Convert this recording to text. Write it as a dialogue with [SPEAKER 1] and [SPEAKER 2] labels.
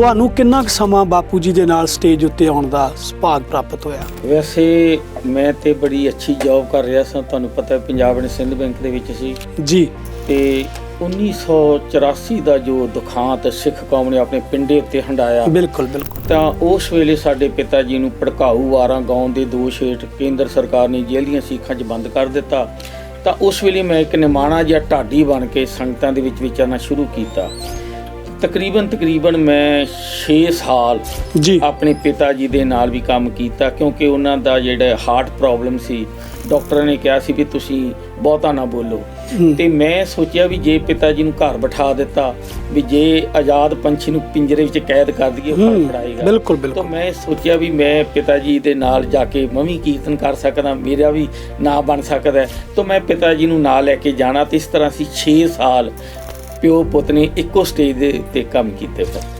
[SPEAKER 1] ਤੁਹਾਨੂੰ ਕਿੰਨਾ ਕੁ ਸਮਾਂ ਬਾਪੂ ਜੀ ਦੇ ਨਾਲ ਸਟੇਜ ਉੱਤੇ ਆਉਣ ਦਾ ਸੁਭਾਗ ਪ੍ਰਾਪਤ ਹੋਇਆ?
[SPEAKER 2] ਵੈਸੇ ਮੈਂ ਤੇ ਬੜੀ ਅੱਛੀ ਜੌਬ ਕਰ ਰਿਹਾ ਸਾਂ ਤੁਹਾਨੂੰ ਪਤਾ ਹੈ ਪੰਜਾਬ ਐਂਡ ਸਿੰਧ ਬੈਂਕ ਦੇ ਵਿੱਚ ਸੀ।
[SPEAKER 1] ਜੀ।
[SPEAKER 2] ਤੇ 1984 ਦਾ ਜੋ ਦੁਖਾਂਤ ਸਿੱਖ ਕੌਮ ਨੇ ਆਪਣੇ ਪਿੰਡੇ ਉੱਤੇ ਹੰਡਾਇਆ
[SPEAKER 1] ਬਿਲਕੁਲ ਬਿਲਕੁਲ।
[SPEAKER 2] ਤਾਂ ਉਸ ਵੇਲੇ ਸਾਡੇ ਪਿਤਾ ਜੀ ਨੂੰ ਭੜਕਾਊ ਵਾਰਾਂ ਗਾਉਣ ਦੇ ਦੋਸ਼ ਹੇਠ ਕੇਂਦਰ ਸਰਕਾਰ ਨੇ ਜੇਲ੍ਹ ਦੀਆਂ ਸੀਖਾਂ 'ਚ ਬੰਦ ਕਰ ਦਿੱਤਾ। ਤਾਂ ਉਸ ਵੇਲੇ ਮੈਂ ਇੱਕ ਨਿਮਾਣਾ ਜਿਹਾ ਢਾਡੀ ਬਣ ਕੇ ਸੰਗਤਾਂ ਦੇ ਵਿੱਚ ਵਿਚਰਨਾ ਸ਼ੁਰੂ ਕੀਤਾ। ਤਕਰੀਬਨ ਤਕਰੀਬਨ ਮੈਂ 6 ਸਾਲ
[SPEAKER 1] ਜੀ
[SPEAKER 2] ਆਪਣੇ ਪਿਤਾ ਜੀ ਦੇ ਨਾਲ ਵੀ ਕੰਮ ਕੀਤਾ ਕਿਉਂਕਿ ਉਹਨਾਂ ਦਾ ਜਿਹੜਾ ਹਾਰਟ ਪ੍ਰੋਬਲਮ ਸੀ ਡਾਕਟਰ ਨੇ ਕਿਹਾ ਸੀ ਵੀ ਤੁਸੀਂ ਬਹੁਤਾ ਨਾ ਬੋਲੋ। ਤੇ ਮੈਂ ਸੋਚਿਆ ਵੀ ਜੇ ਪਿਤਾ ਜੀ ਨੂੰ ਘਰ ਬਿਠਾ ਦਿੱਤਾ ਵੀ ਜੇ ਆਜ਼ਾਦ ਪੰਛੀ ਨੂੰ ਪਿੰਜਰੇ ਵਿੱਚ ਕੈਦ ਕਰ ਦਈਏ ਉਹ ਫੜਾਏਗਾ
[SPEAKER 1] ਬਿਲਕੁਲ,
[SPEAKER 2] ਤਾਂ
[SPEAKER 1] ਬਿਲਕੁਲ।
[SPEAKER 2] ਮੈਂ ਸੋਚਿਆ ਵੀ ਮੈਂ ਪਿਤਾ ਜੀ ਦੇ ਨਾਲ ਜਾ ਕੇ ਮੈਂ ਵੀ ਕੀਰਤਨ ਕਰ ਸਕਦਾ ਮੇਰਾ ਵੀ ਨਾਂ ਬਣ ਸਕਦਾ। ਤਾਂ ਮੈਂ ਪਿਤਾ ਜੀ ਨੂੰ ਨਾਲ ਲੈ ਕੇ ਜਾਣਾ ਤੇ ਇਸ ਤਰ੍ਹਾਂ ਅਸੀਂ 6 ਸਾਲ ਪਿਓ ਪੁੱਤ ਨੇ ਇੱਕੋ ਸਟੇਜ ਦੇ ਉੱਤੇ ਕੰਮ ਕੀਤੇ ਫਿਰ।